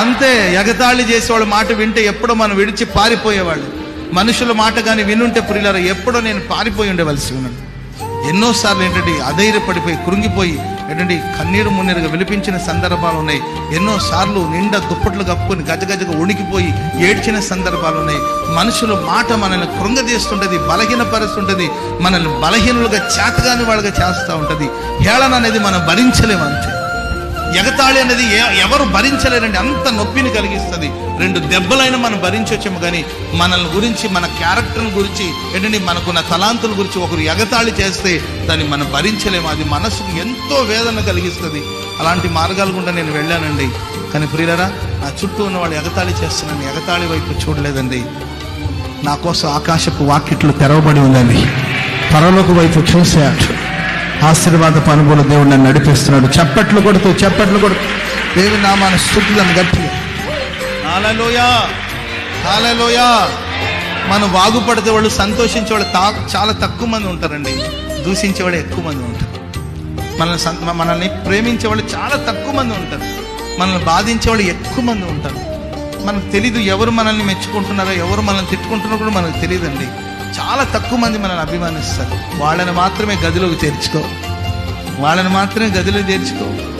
అంతే ఎగతాళి చేసేవాళ్ళు మాట వింటే ఎప్పుడో మనం విడిచి పారిపోయేవాళ్ళు. మనుషుల మాట కానీ వినుంటే పురిలారా ఎప్పుడో నేను పారిపోయి ఉండవలసి ఉన్నాను ఎన్నోసార్లు ఏంటంటే అధైర్యపడిపోయి కృంగిపోయి ఏంటంటే కన్నీరు మున్నీరుగా విలిపించిన సందర్భాలు ఉన్నాయి. ఎన్నోసార్లు నిండా దుప్పట్లు కప్పుకొని గజగజగా ఉణికిపోయి ఏడ్చిన సందర్భాలు ఉన్నాయి. మనుషుల మాట మనల్ని కృంగదీస్తుంటుంది బలహీనపరుస్తుంటది మనల్ని బలహీనులుగా చేతగాని వాళ్ళగా చేస్తూ ఉంటుంది. హేళన అనేది మనం భరించలేము అంతే. ఎగతాళి అనేది ఎవరు భరించలేరండి. అంత నొప్పిని కలిగిస్తుంది. రెండు దెబ్బలైనా మనం భరించొచ్చాము కానీ మనల్ని గురించి మన క్యారెక్టర్ గురించి ఏంటంటే మనకున్న తలాంతుల గురించి ఒకరు ఎగతాళి చేస్తే దాన్ని మనం భరించలేము. అది మనసుకు ఎంతో వేదన కలిగిస్తుంది. అలాంటి మార్గాల గుండా నేను వెళ్ళానండి. కానీ ప్రియులరా నా చుట్టూ ఉన్న వాళ్ళు ఎగతాళి చేస్తున్నాను ఎగతాళి వైపు చూడలేదండి. నా కోసం ఆకాశపు వాకిట్లు తెరవబడి ఉందండి. పరలోక వైపు చూశాడు ఆశీర్వాద అనుభూల దేవుడు నన్ను నడిపిస్తున్నాడు. చప్పట్లు కొడుతూ చప్పట్లు కొడుతూ. దేవుని నామాన్ని స్థుతులను గట్టిగా హాలలోయా హాలలోయా. మనం బాగుపడితే వాళ్ళు సంతోషించేవాళ్ళు తా చాలా తక్కువ మంది ఉంటారండి. దూషించేవాళ్ళు ఎక్కువ మంది ఉంటారు. మనల్ని మనల్ని ప్రేమించేవాళ్ళు చాలా తక్కువ మంది ఉంటారు. మనల్ని బాధించేవాళ్ళు ఎక్కువ మంది ఉంటారు. మనకు తెలీదు ఎవరు మనల్ని మెచ్చుకుంటున్నారో ఎవరు మనల్ని తిట్టుకుంటున్నారో కూడా మనకు తెలియదండి. చాలా తక్కువ మంది మనల్ని అభిమానిస్తారు. వాళ్ళని మాత్రమే గదిలోకి చేర్చుకో. వాళ్ళని మాత్రమే గదిలో చేర్చుకో.